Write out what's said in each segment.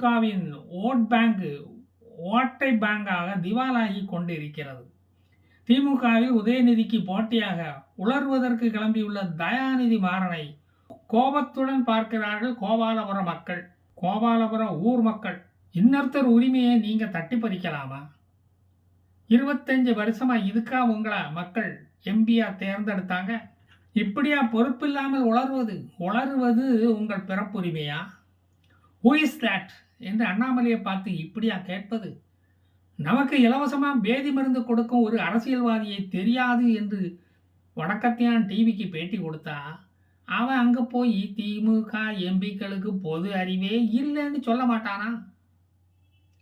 திமுகவின் vote bank ஓட்டை பேங்காக திவாலாகி கொண்டிருக்கிறது. திமுகவில் உதயநிதிக்கு போட்டியாக உலர்வதற்கு கிளம்பியுள்ள தயாநிதி மாறனை கோபத்துடன் பார்க்கிறார்கள் கோபாலபுரம் மக்கள். கோபாலபுரம் ஊர் மக்கள் இன்னொருத்தர் உரிமையை நீங்க தட்டி பறிக்கலாமா இருபத்தஞ்சு வருஷமா இதுக்கா உங்களை மக்கள் எம்பியா தேர்ந்தெடுத்தாங்க? இப்படியா பொறுப்பில்லாமல் உளர்வது உளர்வது உங்கள் பிறப்புரிமையா? ஹூ இஸ் தட் என்று அண்ணாமலையை பார்த்து இப்படியா கேட்பது? நமக்கு இலவசமாக பேதி மருந்து கொடுக்கும் ஒரு அரசியல்வாதியை தெரியாது என்று வடக்கத்தியான் டிவிக்கு பேட்டி கொடுத்தா அவன் அங்கே போய் திமுக எம்பிக்களுக்கு பொது அறிவே இல்லைன்னு சொல்ல மாட்டானா?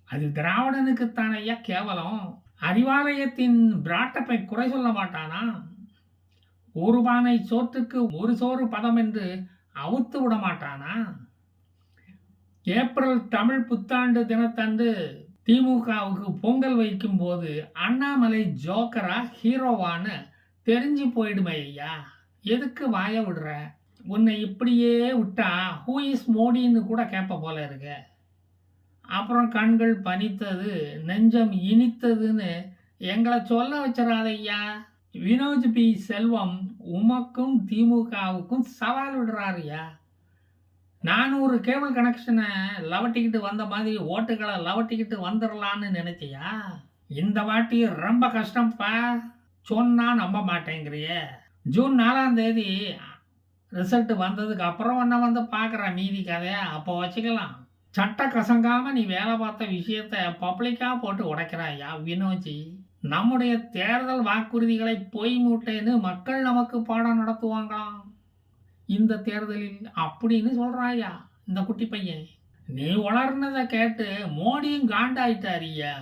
அது திராவிடனுக்குத்தானையா கேவலம். அறிவாலயத்தின் பிராட்டப்பை குறை சொல்ல மாட்டானா? ஒரு பானை சோற்றுக்கு ஒரு சோறு பதம் என்று அவுத்து விட மாட்டானா? ஏப்ரல் தமிழ் புத்தாண்டு தினத்தன்று திமுகவுக்கு பொங்கல் வைக்கும் போது அண்ணாமலை ஜோக்கரா ஹீரோவான்னு தெரிஞ்சு போயிடுமே ஐயா. எதுக்கு வாய விடுற? உன்னை இப்படியே விட்டா ஹூ இஸ் மோடின்னு கூட கேட்ப போல இருக்கு. அப்புறம் கண்கள் பனித்தது நெஞ்சம் இனித்ததுன்னு எங்களை சொல்ல வச்சிடாதையா வினோஜ் பி செல்வம் உமக்கும் திமுகவுக்கும் சவால் விடுறாருயா நானூறு கேபிள் கனெக்ஷனை லவட்டிக்கிட்டு வந்த மாதிரி ஓட்டுகளை லவட்டிக்கிட்டு வந்துடலான்னு நினைச்சியா? இந்த வாட்டி ரொம்ப கஷ்டம்ப்பா சொன்னா நம்ப மாட்டேங்கிறியே. ஜூன் நாலாம் தேதி ரிசல்ட் வந்ததுக்கு அப்புறம் ஒன்றை வந்து பார்க்குற மீதி கதையை அப்போ வச்சுக்கலாம். சட்ட கசங்காமல் நீ வேலை பார்த்த விஷயத்த பப்ளிக்காக போட்டு உடைக்கிறாயா வினோஜி? நம்முடைய தேர்தல் வாக்குறுதிகளை பொய் மூட்டைன்னு மக்கள் நமக்கு பாடம் நடத்துவாங்களாம். இந்த தேர்தலில் அப்படின்னு சொல்கிறாயா இந்த குட்டி பையன்? நீ உளர்னதை கேட்டு மோடியும் காண்டாயிட்டாரியா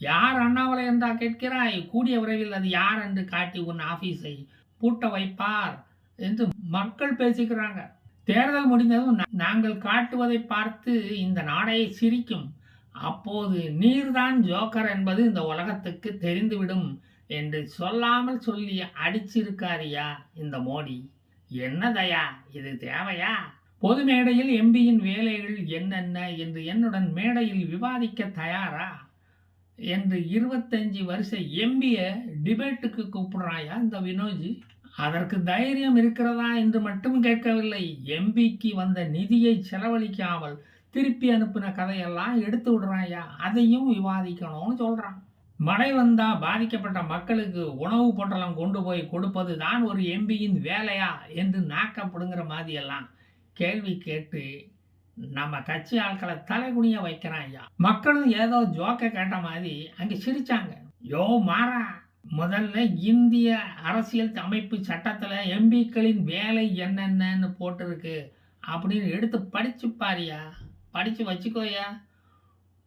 யார் அண்ணாமலை என்றா கேட்கிறாய்? கூடிய விரைவில் அது யார் என்று காட்டி உன் ஆஃபீஸை பூட்ட வைப்பார் என்று மக்கள் பேசிக்கிறாங்க. தேர்தல் முடிந்ததும் நாங்கள் காட்டுவதை பார்த்து இந்த நாடே சிரிக்கும். அப்போது நீர்தான் ஜோக்கர் என்பது இந்த உலகத்துக்கு தெரிந்துவிடும் என்று சொல்லாமல் சொல்லி அடிச்சிருக்காரியா இந்த மோடி. என்ன தயா? இது தேவையா? பொது மேடையில் எம்பியின் வேலைகள் என்னென்ன என்று என்னுடன் மேடையில் விவாதிக்க தயாரா? என்று இருபத்தஞ்சி வருஷ எம்பிய டிபேட்டுக்கு கூப்பிடுறாயா இந்த வினோஜி? அதற்கு தைரியம் இருக்கிறதா என்று மட்டும் கேட்கவில்லை. எம்பிக்கு வந்த நிதியை செலவழிக்காமல் திருப்பி அனுப்பின கதையெல்லாம் எடுத்து விடுறாயா? அதையும் விவாதிக்கணும்னு சொல்கிறான் மழை வந்தால் பாதிக்கப்பட்ட மக்களுக்கு உணவு பொட்டலம் கொண்டு போய் கொடுப்பது தான் ஒரு எம்பியின் வேலையா என்று நாக்கப்படுங்கிற மாதிரியெல்லாம் கேள்வி கேட்டு நம்ம கட்சி ஆட்களை தலைகுனிய வைக்கிறான் ஐயா. மக்களும் ஏதோ ஜோக்க கேட்ட மாதிரி அங்கே சிரிச்சாங்க. யோ மாறா முதல்ல இந்திய அரசியல் அமைப்பு சட்டத்தில் எம்பிக்களின் வேலை என்னென்னன்னு போட்டிருக்கு அப்படின்னு எடுத்து படிச்சு பாரியா? படித்து வச்சுக்கோயா?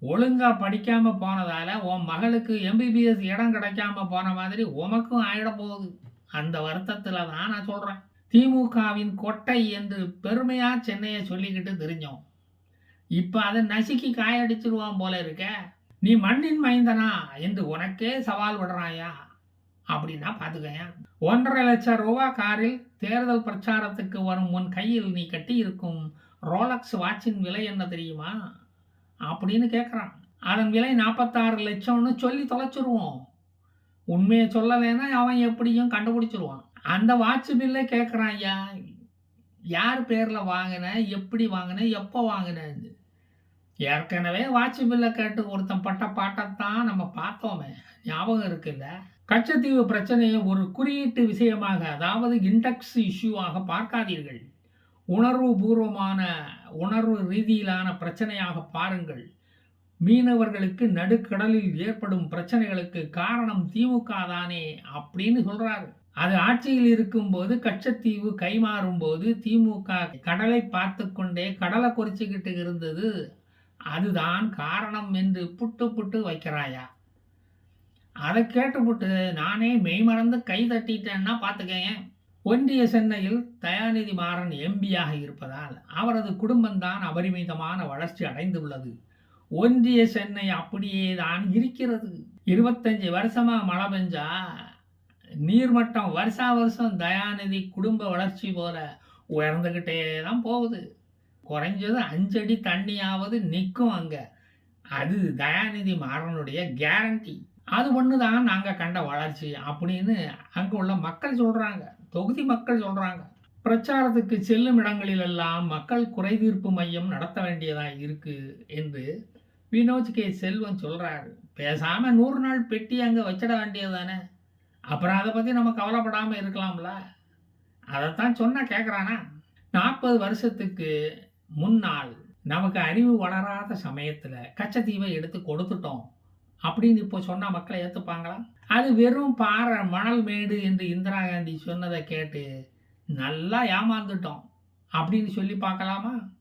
ஒழுங்கா படிக்காம போனதால உன் மகளுக்கு எம்பிபிஎஸ் இடம் கிடைக்காம போன மாதிரி உமக்கும் ஆயிட போகுது. அந்த வருத்தத்தில் தான் நான் சொல்கிறேன் திமுகவின் கொட்டை என்று பெருமையா சென்னையை சொல்லிக்கிட்டு தெரிஞ்சோம். இப்போ அதை நசுக்கி காயடிச்சிருவான் போல இருக்க. நீ மண்ணின் மைந்தனா என்று உனக்கே சவால் விடுறாயா? அப்படின்னா பார்த்துக்கயேன் ஒன்றரை லட்சம் ரூபா காரில் தேர்தல் பிரச்சாரத்துக்கு வரும் உன் கையில் நீ கட்டி இருக்கும் ரோலக்ஸ் வாட்சின் விலை என்ன தெரியுமா? அப்படின்னு கேட்குறான் அதன் விலை நாற்பத்தாறு லட்சம்னு சொல்லி தொலைச்சிருவோம். உண்மையை சொல்லலைன்னா அவன் எப்படியும் கண்டுபிடிச்சிருவான். அந்த வாட்ச் பில்லை கேட்குறான் ஐயா யார் பேரில் வாங்கின எப்படி வாங்கின எப்போ வாங்கினேன் ஏற்கனவே வாட்ச் பில்லை கேட்டு ஒருத்தன் பட்ட பாட்டைத்தான் நம்ம பார்த்தோமே. ஞாபகம் இருக்குல்ல? கச்சத்தீவு பிரச்சனையை ஒரு குறியீட்டு விஷயமாக அதாவது இண்டெக்ஸ் இஷ்யூவாக பார்க்காதீர்கள். உணர்வு பூர்வமான உணர்வு ரீதியிலான பிரச்சனையாக பாருங்கள். மீனவர்களுக்கு நடுக்கடலில் ஏற்படும் பிரச்சனைகளுக்கு காரணம் திமுக தானே அப்படின்னு சொல்றாரு. அது ஆட்சியில் இருக்கும்போது கச்சத்தீவு கைமாறும் போது திமுக கடலை பார்த்து கொண்டே கடலை குறிச்சுக்கிட்டு இருந்தது. அதுதான் காரணம் என்று புட்டு புட்டு வைக்கிறாயா? அதை கேட்டுப்புட்டு நானே மெய்மறந்து கை தட்டிட்டேன்னா பார்த்துக்கேன் ஒன்றிய சென்னையில் தயாநிதி மாறன் எம்பியாக இருப்பதால் அவரது குடும்பம்தான் அபரிமிதமான வளர்ச்சி அடைந்துள்ளது ஒன்றிய சென்னை அப்படியே தான் இருக்கிறது. இருபத்தஞ்சி வருஷமாக மழை பெஞ்சா நீர்மட்டம் வருஷா வருஷம் தயாநிதி குடும்ப வளர்ச்சி போல உயர்ந்துக்கிட்டே தான் போகுது. குறைஞ்சது அஞ்சடி தண்ணியாவது நிற்கும் அங்கே. அது தயாநிதி மாறனுடைய கேரண்டி அது ஒன்று தான் நாங்கள் கண்ட வளர்ச்சி அப்படின்னு அங்கே உள்ள மக்கள் சொல்கிறாங்க தொகுதி மக்கள் சொல்கிறாங்க பிரச்சாரத்துக்கு செல்லும் இடங்களிலெல்லாம் மக்கள் குறைதீர்ப்பு மையம் நடத்த வேண்டியதாக இருக்குது என்று வினோஜ் கே. செல்வன் சொல்கிறாரு பேசாமல் நூறு நாள் பெட்டி அங்கே வச்சிட வேண்டியது தானே அப்புறம் அதை பற்றி நம்ம கவலைப்படாமல் இருக்கலாம்ல? அதைத்தான் சொன்னால் கேட்குறானா நாற்பது வருஷத்துக்கு முன்னால் நமக்கு அறிவு வளராத சமயத்தில் கச்சத்தீவை எடுத்து கொடுத்துட்டோம். அப்படின்னு இப்போ சொன்னால் மக்களை ஏற்றுப்பாங்களா அது வெறும் பாறை மணல் மேடு என்று இந்திரா காந்தி சொன்னதை கேட்டு நல்லா ஏமாந்துட்டோம் அப்படின்னு சொல்லி பார்க்கலாமா?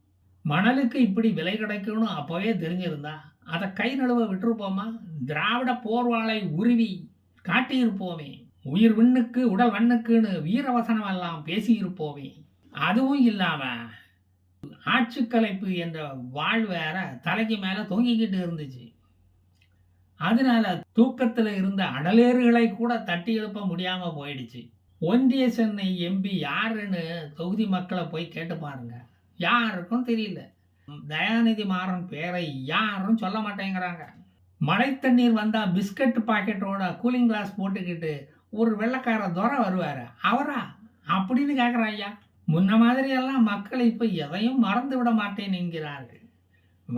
மணலுக்கு இப்படி விலை கிடைக்கும்னு அப்போவே தெரிஞ்சிருந்தா அதை கை நழுவ விட்டுருப்போமா? திராவிட போர்வாளை உருவி காட்டியிருப்போமே உயிர் விண்ணுக்கு உடல் வண்ணுக்குன்னு வீரவசனம் எல்லாம் பேசியிருப்போமே. அதுவும் இல்லாமல் ஆட்சி கலைப்பு என்ற வாழ் வேற தலைக்கு மேலே தொங்கிக்கிட்டு இருந்துச்சு. அதனால தூக்கத்தில் இருந்த அடலேறுகளை கூட தட்டி எழுப்ப முடியாமல் போயிடுச்சு. ஒன்றிய சென்னை எம்பி யாருன்னு தொகுதி மக்களை போய் கேட்டு பாருங்க. யாருக்கும் தெரியல. தயாநிதி மாறன் பேரை யாரும் சொல்ல மாட்டேங்கிறாங்க. மழை தண்ணீர் வந்தால் பிஸ்கட் பாக்கெட்டோட கூலிங் கிளாஸ் போட்டுக்கிட்டு ஒரு வெள்ளக்கார துறை வருவார். அவரா? அப்படின்னு கேட்குறா ஐயா. முன்ன மாதிரியெல்லாம் மக்கள் இப்போ எதையும் மறந்து விட மாட்டேன் என்கிறார்கள்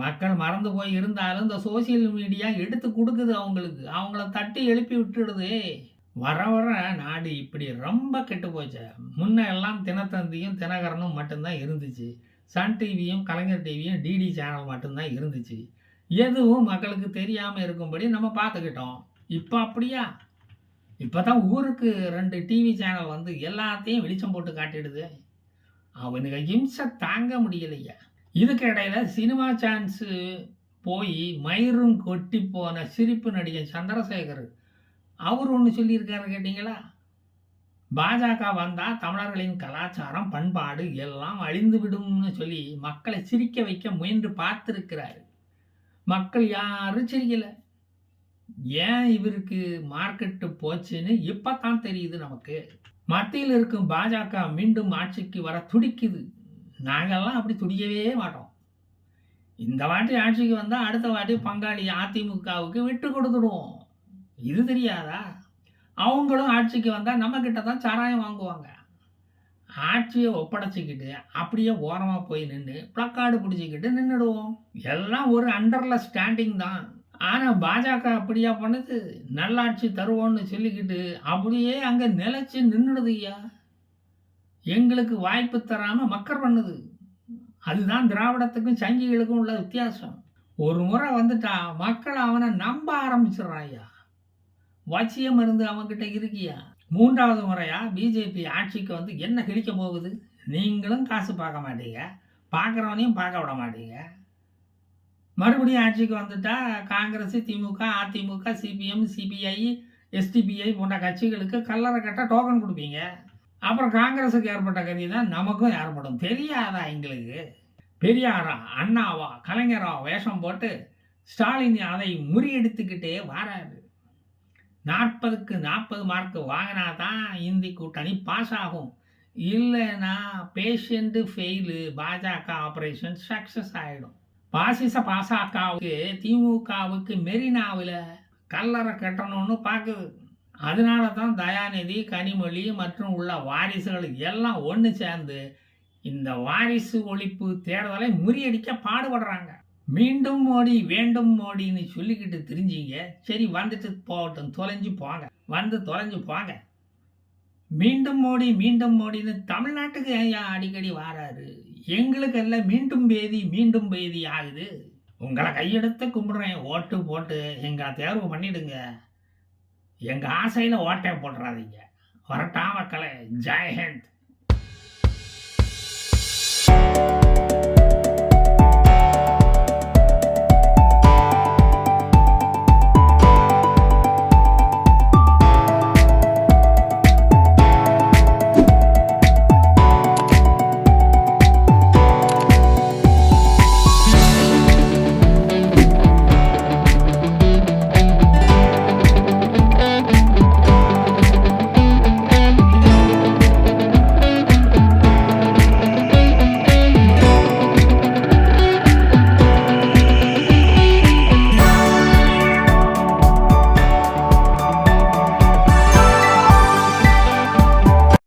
மக்கள் மறந்து போய் இருந்தாலும் இந்த சோசியல் மீடியா எடுத்து கொடுக்குது அவங்களுக்கு. அவங்கள தட்டி எழுப்பி விட்டுடுது. வர வர நாடு இப்படி ரொம்ப கெட்டு போச்சு. முன்ன எல்லாம் தினத்தந்தியும் தினகரனும் மட்டும்தான் இருந்துச்சு. சன் டிவியும் கலைஞர் டிவியும் டிடி சேனல் மட்டும்தான் இருந்துச்சு. எதுவும் மக்களுக்கு தெரியாமல் இருக்கும்படி நம்ம பார்த்துக்கிட்டோம். இப்போ அப்படியா? இப்போ தான் ஊருக்கு ரெண்டு டிவி சேனல் வந்து எல்லாத்தையும் வெளிச்சம் போட்டு காட்டிடுது. அவனுக்கு இம்சை தாங்க முடியலையா. இதுக்கு இடையில சினிமா சான்ஸு போய் மயிரும் கொட்டி போன சிரிப்பு நடிகர் சந்திரசேகர். அவர் ஒன்று சொல்லியிருக்காரு கேட்டிங்களா? பாஜக வந்தால் தமிழர்களின் கலாச்சாரம் பண்பாடு எல்லாம் அழிந்து விடும்னு சொல்லி மக்களை சிரிக்க வைக்க முயன்று பார்த்துருக்கிறாரு. மக்கள் யாரும் சிரிக்கலை. ஏன் இவருக்கு மார்க்கெட்டு போச்சுன்னு இப்போ தான் தெரியுது நமக்கு. மத்தியில் இருக்கும் பாஜக மீண்டும் ஆட்சிக்கு வர துடிக்குது. நாங்கெல்லாம் அப்படி துடிக்கவே மாட்டோம். இந்த வாட்டி ஆட்சிக்கு வந்தால் அடுத்த வாட்டி பங்காளி அதிமுகவுக்கு விட்டு கொடுத்துடுவோம். இது தெரியாதா? அவங்களும் ஆட்சிக்கு வந்தால் நம்மக்கிட்ட தான் சாராயம் வாங்குவாங்க. ஆட்சியை ஒப்படைச்சிக்கிட்டு அப்படியே ஓரமாக போய் நின்று ப்ளக்கார்டு பிடிச்சிக்கிட்டு நின்றுடுவோம் எல்லாம் ஒரு அண்டரில் ஸ்டாண்டிங் தான். ஆனால் பாஜக அப்படியா பண்ணுது? நல்லாட்சி தருவோம்னு சொல்லிக்கிட்டு அப்படியே அங்கே நிலச்சி நின்றுடுது ஐயா. எங்களுக்கு வாய்ப்பு தராமல் மக்கர் பண்ணுது. அதுதான் திராவிடத்துக்கும் சங்கிகளுக்கும் உள்ள வித்தியாசம். ஒரு முறை வந்துட்டா மக்கள் அவனை நம்ப ஆரம்பிச்சிடுறான் ஐயா வச்சிய மருந்து அவன்கிட்ட இருக்கியா? மூன்றாவது முறையா பிஜேபி ஆட்சிக்கு வந்து என்ன கிழிக்க போகுது? நீங்களும் காசு பார்க்க மாட்டீங்க. பார்க்குறவனையும் பார்க்க விட மாட்டீங்க. மறுபடியும் ஆட்சிக்கு வந்துட்டா Congress DMK AIADMK CPM CPI SDPI போன்ற கட்சிகளுக்கு கல்லறை கட்ட டோக்கன் கொடுப்பீங்க. அப்புறம் காங்கிரஸுக்கு ஏற்பட்ட கதி தான் நமக்கும் ஏற்படும். தெரியாதா எங்களுக்கு? பெரியாரா அண்ணாவா கலைஞரா வேஷம் போட்டு ஸ்டாலின் அதை முறியடித்துக்கிட்டே வாராரு. நாற்பதுக்கு நாற்பது மார்க் வாங்கினா தான் இந்தி கூட்டணி பாஸ் ஆகும். இல்லைன்னா patient fail BJP operation success ஆகிடும் பாசிச பாசகவுக்கு திமுகவுக்கு மெரினாவில் கல்லறை கட்டணும்னு பார்க்குது அதனால தான் தயாநிதி கனிமொழி மற்றும் உள்ள வாரிசுகள் எல்லாம் ஒன்று சேர்ந்து இந்த வாரிசு ஒழிப்பு தேர்தலை முறியடிக்க பாடுபடுறாங்க. மீண்டும் மோடி வேண்டும் மோடின்னு சொல்லிக்கிட்டு தெரிஞ்சிங்க. சரி வந்துட்டு போகட்டும் தொலைஞ்சு போங்க. வந்து தொலைஞ்சு போங்க. மீண்டும் மோடி மீண்டும் மோடின்னு தமிழ்நாட்டுக்கு ஏன் அடிக்கடி வாராரு. எங்களுக்கு எல்லாம் மீண்டும் பேதி மீண்டும் பேதி ஆகுது. உங்களை கையெடுத்து கும்பிடுறேன். ஓட்டு போட்டு எங்களை தேர்வு பண்ணிடுங்க. எங்கள் ஆசையில் ஓட்டை போட்டுறாதீங்க. வரட்டாம கலை. ஜெயஹிந்த்.